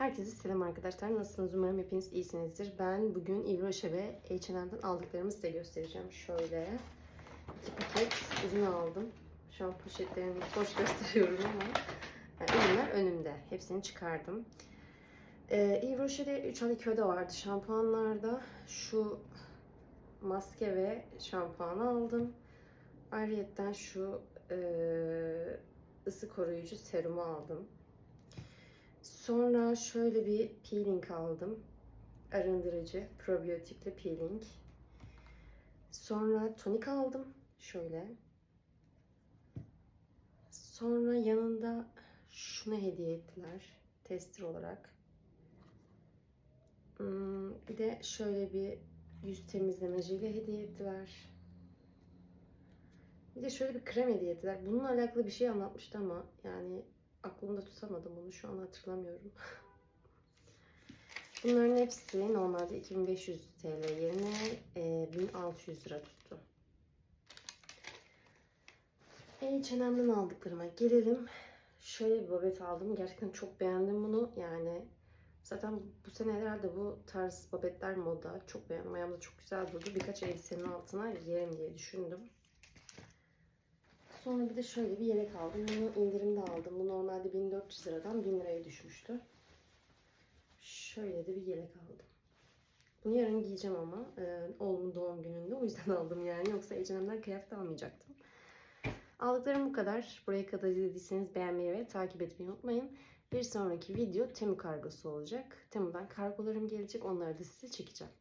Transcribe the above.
Herkese selam arkadaşlar. Nasılsınız? Umarım hepiniz iyisinizdir. Ben bugün Rocher ve H&M'den aldıklarımı size göstereceğim. Şöyle iki paket ürün aldım. Şu an poşetlerini boş gösteriyorum ama yani ürünler önümde. Hepsini çıkardım. Ee, Yves Rocher'de 3 adet köyde vardı. Şampuanlarda şu maske ve şampuanı aldım. Ayrıca şu e, ısı koruyucu serumu aldım. Sonra şöyle bir peeling aldım. Arındırıcı, probiyotikli peeling. Sonra tonik aldım. Şöyle. Sonra yanında şunu hediye ettiler. Tester olarak. Hmm, Bir de şöyle bir yüz temizleme jeli hediye ettiler. Bir de şöyle bir krem hediye ettiler. Bununla alakalı bir şey anlatmıştı ama yani aklımda tutamadım onu şu an hatırlamıyorum. Bunların hepsi normalde 2500 TL yerine e, 1600 lira tuttu. H&M'den aldıklarıma gelelim. Şöyle bir babet aldım. Gerçekten çok beğendim bunu. Yani zaten bu sene herhalde bu tarz babetler moda. Çok beğendim. Ayağımda çok güzel durdu. Birkaç elbisenin altına giyerim diye düşündüm. Sonra bir de şöyle bir yelek aldım. Bunu indirimde aldım. Bu normalde 1400 liradan 1000 liraya düşmüştü. Şöyle de bir yelek aldım. Bunu yarın giyeceğim ama e, oğlumun doğum gününde. O yüzden aldım yani. Yoksa H&M'den kıyafet almayacaktım. Aldıklarım bu kadar. Buraya kadar izlediyseniz beğenmeyi ve takip etmeyi unutmayın. Bir sonraki video Temu kargosu olacak. Temu'dan kargolarım gelecek. Onları da size çekeceğim.